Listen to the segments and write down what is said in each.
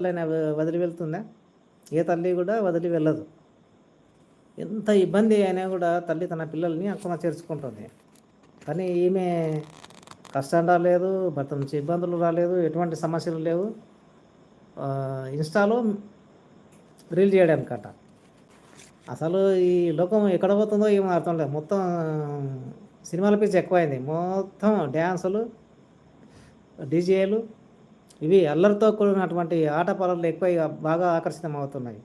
తల్లైనా వదిలి వెళ్తుందా? ఏ తల్లి కూడా వదిలి వెళ్ళదు. ఎంత ఇబ్బంది అయినా కూడా తల్లి తన పిల్లల్ని అక్కున చేర్చుకుంటుంది. కానీ ఈమె కష్టం రాలేదు భర్త నుంచి ఇబ్బందులు రాలేదు ఎటువంటి సమస్యలు లేవు. ఇన్స్టాలో రీల్ చేయడానికట అసలు ఈ లోకం ఎక్కడ పోతుందో ఏమో అర్థం లేదు. మొత్తం సినిమాల పిచ్చి ఎక్కువైంది. మొత్తం డ్యాన్సులు డీజేలు ఇవి అల్లరితో కూడినటువంటి ఆట పాటలు ఎక్కువ బాగా ఆకర్షితం అవుతున్నాయి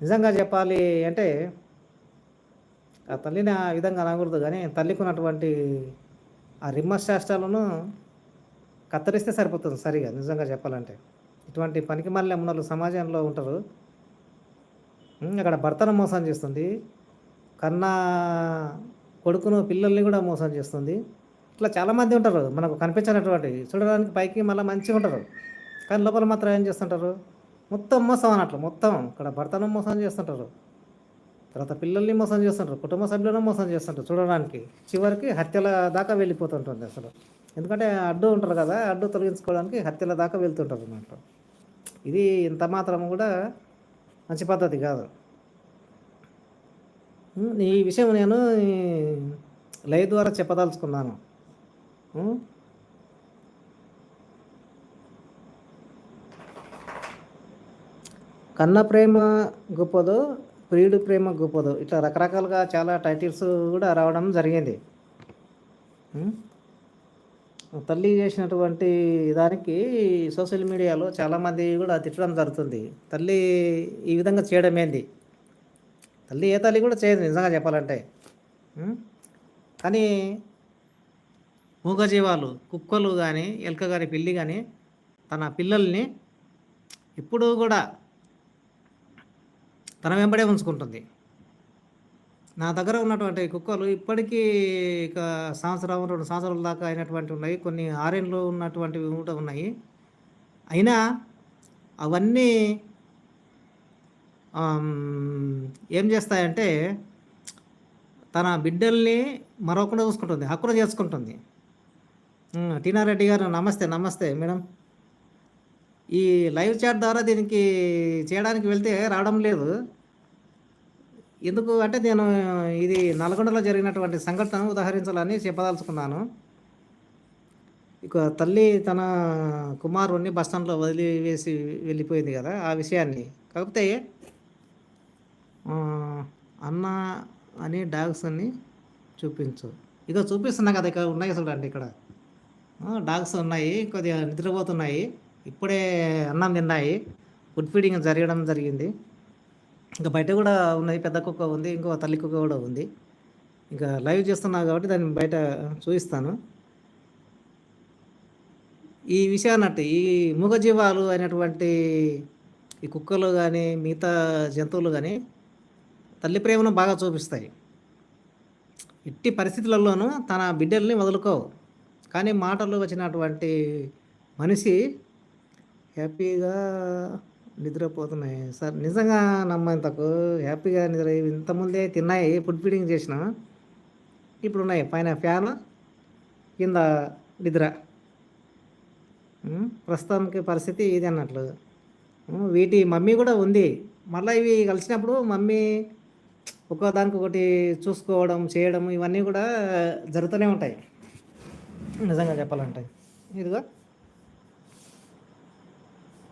నిజంగా చెప్పాలి అంటే ఆ తల్లిని ఆ విధంగా అనకూడదు కానీ తల్లికి ఉన్నటువంటి ఆ రిమ్మశాస్త్రాలను కత్తిరిస్తే సరిపోతుంది సరిగా నిజంగా చెప్పాలంటే. ఇటువంటి పనికి మళ్ళీ ఉన్నోళ్ళు సమాజంలో ఉంటారు. అక్కడ భర్తను మోసం చేస్తుంది. కన్నా కొడుకును పిల్లల్ని కూడా మోసం చేస్తుంది. ఇట్లా చాలామంది ఉంటారు. మనకు కనిపించినటువంటి చూడడానికి పైకి మళ్ళీ మంచిగా ఉంటారు. కానీ లోపల మాత్రం ఏం చేస్తుంటారు? మొత్తం మోసం అన్నట్లు మొత్తం ఇక్కడ భర్తను మోసం చేస్తుంటారు. తర్వాత పిల్లల్ని మోసం చేస్తుంటారు. కుటుంబ సభ్యులను మోసం చేస్తుంటారు చూడడానికి. చివరికి హత్యల దాకా వెళ్ళిపోతుంటుంది అసలు. ఎందుకంటే అడ్డు ఉంటారు కదా అడ్డు తొలగించుకోవడానికి హత్యల దాకా వెళ్తుంటారు అన్నమాట ఇది ఇంత మాత్రం కూడా మంచి పద్ధతి కాదు. ఈ విషయం నేను లయ ద్వారా చెప్పదలుచుకున్నాను. కన్న ప్రేమ గొప్పదో ప్రియుడు ప్రేమ గొప్పదో. ఇట్లా రకరకాలుగా చాలా టైటిల్స్ కూడా రావడం జరిగింది. తల్లి చేసినటువంటి దానికి సోషల్ మీడియాలో చాలామంది కూడా తిట్టడం జరుగుతుంది. తల్లి ఈ విధంగా చేయడం ఏంది? తల్లి ఏ తల్లి కూడా చేయదు నిజంగా చెప్పాలంటే. కానీ మూగజీవాలు కుక్కలు కానీ ఎలుక కానీ పిల్లి కానీ తన పిల్లల్ని ఎప్పుడూ కూడా తన వెంబడే ఉంచుకుంటుంది. నా దగ్గర ఉన్నటువంటి కుక్కలు ఇప్పటికీ ఇక సంవత్సరం రెండు సంవత్సరాల దాకా అయినటువంటి ఉన్నాయి. కొన్ని ఆరేళ్ళు ఉన్నటువంటివి కూడా ఉన్నాయి. అయినా అవన్నీ ఏం చేస్తాయంటే తన బిడ్డల్ని మరొకరు చూసుకుంటుంది హక్కున చేసుకుంటుంది. టీనారెడ్డి గారు నమస్తే నమస్తే మేడం. ఈ లైవ్ చాట్ ద్వారా దీనికి చేయడానికి వెళ్తే రావడం లేదు. ఎందుకు అంటే నేను ఇది నల్గొండలో జరిగినటువంటి సంఘటన ఉదాహరించాలని చెప్పదలుచుకున్నాను. ఇక తల్లి తన కుమారుణ్ణి బస్ స్టాండ్లో వదిలివేసి వెళ్ళిపోయింది కదా ఆ విషయాన్ని. కాకపోతే అన్న అని డాగ్స్ అని చూపించు. ఇక చూపిస్తున్నా కదా ఇక్కడ ఉన్నాయి చూడండి ఇక్కడ. డాగ్స్ ఉన్నాయి కొద్దిగా నిద్రపోతున్నాయి. ఇప్పుడే అన్నం తిన్నాయి. ఫుడ్ ఫీడింగ్ జరగడం జరిగింది. ఇంకా బయట కూడా ఉన్నది పెద్ద కుక్క ఉంది ఇంకో తల్లి కుక్క కూడా ఉంది. ఇంకా లైవ్ చేస్తున్నా కాబట్టి దాన్ని బయట చూపిస్తాను. ఈ విషయాన్నట్టు ఈ మూగజీవాలు అయినటువంటి ఈ కుక్కలు కానీ మిగతా జంతువులు కానీ తల్లి ప్రేమను బాగా చూపిస్తాయి. ఎట్టి పరిస్థితులలోనూ తన బిడ్డల్ని వదులుకోవు. కానీ మాటలు వచ్చినటువంటి మనిషి హ్యాపీగా నిద్రపోతున్నాయి. సార్ నిజంగా నమ్మేంతకు హ్యాపీగా నిద్ర ఇంతకుముందే తిన్నాయి ఫుడ్ ఫీడింగ్ చేసిన. ఇప్పుడు ఉన్నాయి పైన ఫ్యాన్ కింద నిద్ర. ప్రస్తుతానికి పరిస్థితి ఇది అన్నట్లు. వీటి మమ్మీ కూడా ఉంది. మళ్ళీ ఇవి కలిసినప్పుడు మమ్మీ ఒక్కోదానికి ఒకటి చూసుకోవడం చేయడం ఇవన్నీ కూడా జరుగుతూనే ఉంటాయి. నిజంగా చెప్పాలంటే. ఇదిగో.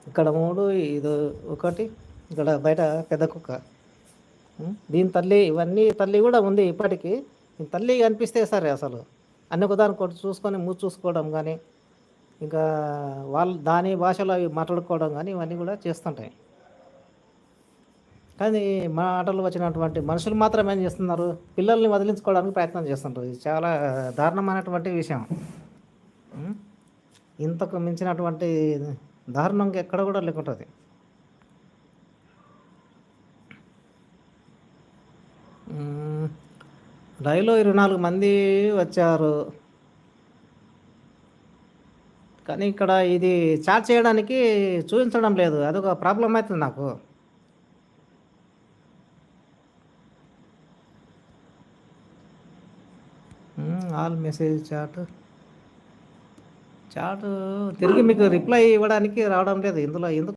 ఇక్కడ మూడు ఇది ఒకటి ఇక్కడ బయట పెద్ద కుక్క. దీని తల్లి ఇవన్నీ తల్లి కూడా ఉంది ఇప్పటికీ. తల్లి కనిపిస్తే సరే అసలు. అన్ని ఒకదానికి ఒకటి చూసుకొని మూసి చూసుకోవడం కానీ ఇంకా వాళ్ళు దాని భాషలో అవి మాట్లాడుకోవడం కానీ ఇవన్నీ కూడా చేస్తుంటాయి. కానీ మాటలు వచ్చినటువంటి మనుషులు మాత్రం ఏం చేస్తున్నారు? పిల్లల్ని వదిలించుకోవడానికి ప్రయత్నం చేస్తుంటారు ఇది చాలా దారుణమైనటువంటి విషయం. ఇంతకు మించినటువంటి దారుణం ఎక్కడ కూడా లేకుంటుంది. రైలు ఇరవై నాలుగు మంది వచ్చారు. కానీ ఇక్కడ ఇది చాట్ చేయడానికి చూపించడం లేదు. అదొక ప్రాబ్లం అవుతుంది నాకు. All message chat. చాట్ తిరిగి మీకు రిప్లై ఇవ్వడానికి రావడం లేదు. ఇందులో ఎందుకు